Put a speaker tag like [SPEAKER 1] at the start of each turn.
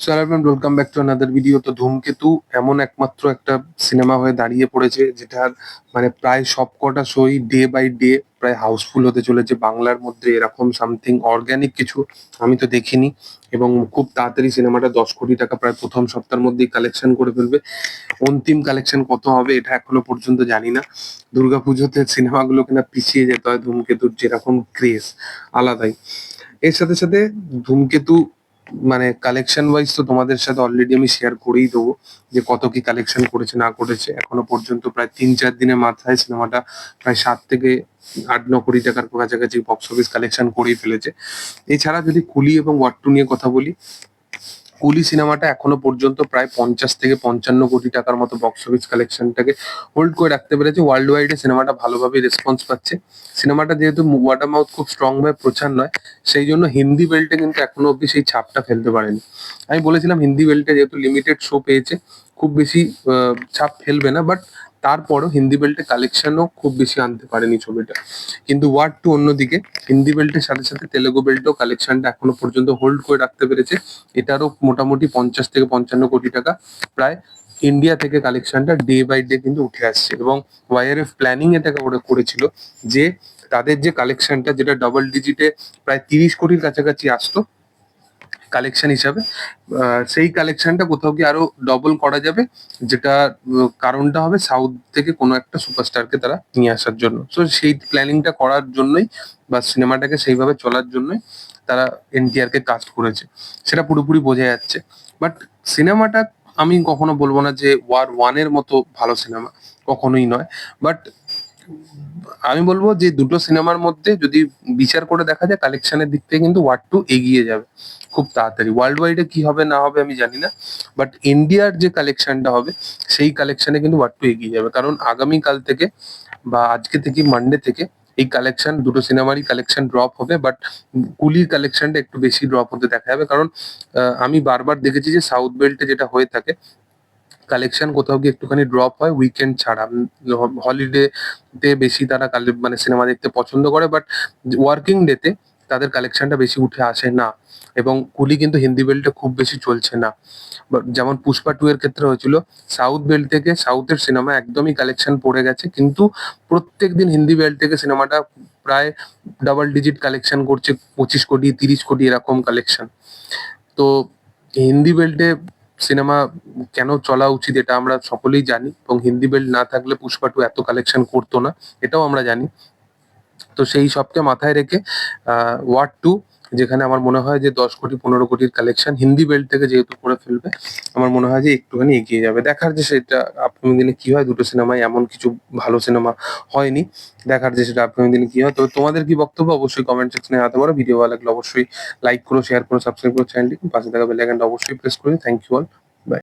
[SPEAKER 1] Sir welcome back to another video তো ধূমকেতু এমন একমাত্র একটা সিনেমা হয়ে দাঁড়িয়ে পড়েছে, যেটার মানে প্রায় সব কটা শোই ডে বাই ডে প্রায় হাউসফুল হতে চলেছে। বাংলার মধ্যে এরকম সামথিং অর্গ্যানিক কিছু আমি তো দেখিনি এবং খুব তাড়াতাড়ি সিনেমাটা দশ কোটি টাকা প্রায় প্রথম সপ্তাহের মধ্যেই কালেকশন করে ফেলবে। অন্তিম কালেকশন কত হবে এটা এখনও পর্যন্ত জানি না। দুর্গাপুজোতে সিনেমাগুলো কিনা পিছিয়ে যেতে হয় ধূমকেতুর যেরকম ক্রেজ আলাদাই। এর সাথে সাথে ধূমকেতু মানে কালেকশন ওয়াইজ তো তোমাদের সাথে অলরেডি আমি শেয়ার করেই দেবো যে কত কি কালেকশন করেছে, না করেছে। এখনও পর্যন্ত প্রায় তিন চার দিনের মাথায় সিনেমাটা প্রায় সাত থেকে আট, ন কোটি টাকার কাছাকাছি বক্স অফিস কালেকশন করেই ফেলেছে। এছাড়া যদি কুলি এবং ওয়াট্টু নিয়ে কথা বলি কুলি সিনেমাটা এখনও পর্যন্ত প্রায় পঞ্চাশ থেকে পঞ্চান্ন কোটি টাকার মতো বক্স অফিস কালেকশনটাকে হোল্ড করে রাখতে পেরেছে। ওয়ার্ল্ড ওয়াইডে সিনেমাটা ভালোভাবে রেসপন্স পাচ্ছে। সিনেমাটা যেহেতু ওয়াটার মাউথ খুব স্ট্রং ভাবে প্রচার নয়, সেই জন্য হিন্দি বেল্টে কিন্তু এখনও অব্দি সেই ছাপটা ফেলতে পারেনি। আমি বলেছিলাম, হিন্দি বেল্টে যেহেতু লিমিটেড শো পেয়েছে, খুব বেশি ছাপ ফেলবে না বাট তারপরও হিন্দি বেল্টে কালেকশনও খুব বেশি আনতে পারেনি ছবিটা। কিন্তু ওয়ার্ড টু অন্যদিকে, হিন্দি বেল্টের সাথে সাথে তেলেগু বেল্টও কালেকশনটা এখনও পর্যন্ত হোল্ড করে রাখতে পেরেছে। এটারও মোটামুটি পঞ্চাশ থেকে পঞ্চান্ন কোটি টাকা। প্রায় ইন্ডিয়া থেকে কালেকশনটা ডে বাই ডে কিন্তু উঠে আসছে। এবং ওয়াইআরএফ প্ল্যানিং এটাকে ওরা করেছিল যে তাদের যে কালেকশনটা যেটা ডাবল ডিজিটে প্রায় তিরিশ কোটির কাছাকাছি আসতো কালেকশন হিসাবে। সেই কালেকশনটা কোথাও কি আরও ডবল করা যাবে, যেটা কারণটা হবে সাউথ থেকে কোনো একটা সুপারস্টারকে তারা নিয়ে আসার জন্য। সো সেই প্ল্যানিংটা করার জন্যই বা সিনেমাটাকে সেইভাবে চলার জন্যই তারা এনটিআর কে কাস্ট করেছে। সেটা পুরোপুরি বোঝা যাচ্ছে। বাট সিনেমাটা আমি কখনো বলব না যে ওয়ার ওয়ানের মতো ভালো সিনেমা কখনোই নয়। বাট আমি বলব যে দুটো সিনেমার মধ্যে যদি বিচার করে দেখা যায় কালেকশনের দিক থেকে কিন্তু ওয়ার্ড টু এগিয়ে যাবে খুব তাড়াতাড়ি। ওয়ার্ল্ড ওয়াইডে কি হবে, না হবে আমি জানি না বাট ইন্ডিয়ার যে কালেকশনটা হবে, সেই কালেকশনে কিন্তু ওয়ার্ড টু এগিয়ে যাবে। কারণ আগামীকাল থেকে বা আজকে থেকে মানডে থেকে এই কালেকশন দুটো সিনেমারই কালেকশন ড্রপ হবে বাট কুলির কালেকশনটা একটু বেশি ড্রপ হতে দেখা যাবে। কারণ আমি বারবার দেখেছি যে সাউথ বেল্টে যেটা হয়ে থাকে কালেকশন কোথাও গিয়ে একটুখানি ড্রপ হয় উইকেন্ড ছাড়া। হলিডে তে বেশি তারা মানে সিনেমা দেখতে পছন্দ করে বাট ওয়ার্কিং ডেতে তাদের কালেকশনটা বেশি উঠে আসে না। এবং কুলি কিন্তু হিন্দি বেল্টে খুব বেশি চলছে না। যেমন পুষ্পা টু এর ক্ষেত্রে হয়েছিল সাউথ বেল্ট থেকে সাউথের সিনেমা একদমই কালেকশন পড়ে গেছে, কিন্তু প্রত্যেক দিন হিন্দি বেল্ট থেকে সিনেমাটা প্রায় ডাবল ডিজিট কালেকশন করছে, পঁচিশ কোটি, তিরিশ কোটি এরকম কালেকশন তো হিন্দি বেল্টে সিনেমা কেন চলা উচিত এটা আমরা সকলেই জানি এবং হিন্দি বেল্ট না থাকলে পুষ্পা টু এত কালেকশন করতো না, এটাও আমরা জানি। তো সেই সবকে মাথায় রেখে ওয়ার্ড টু যেখানে আমার মনে হয় যে দশ কোটি, পনেরো কোটির কালেকশন হিন্দি বেল্ট থেকে যেহেতু করে ফেলবে, আমার মনে হয় যে একটুখানি এগিয়ে যাবে। দেখার যে সেটা আপকামিং দিনে কি হয়, দুটো সিনেমায় এমন কিছু ভালো সিনেমা হয়নি। দেখার যে সেটা আপকামিং দিনে কি হয়, তবে তোমাদের কি বক্তব্য অবশ্যই কমেন্ট সেকশনে জানাতে পারো। ভিডিও ভালো লাগলে অবশ্যই লাইক করো শেয়ার করো সাবস্ক্রাইব করো চ্যানেলটি পাশে থাকা বেল অবশ্যই প্রেস করে থ্যাংক ইউ অল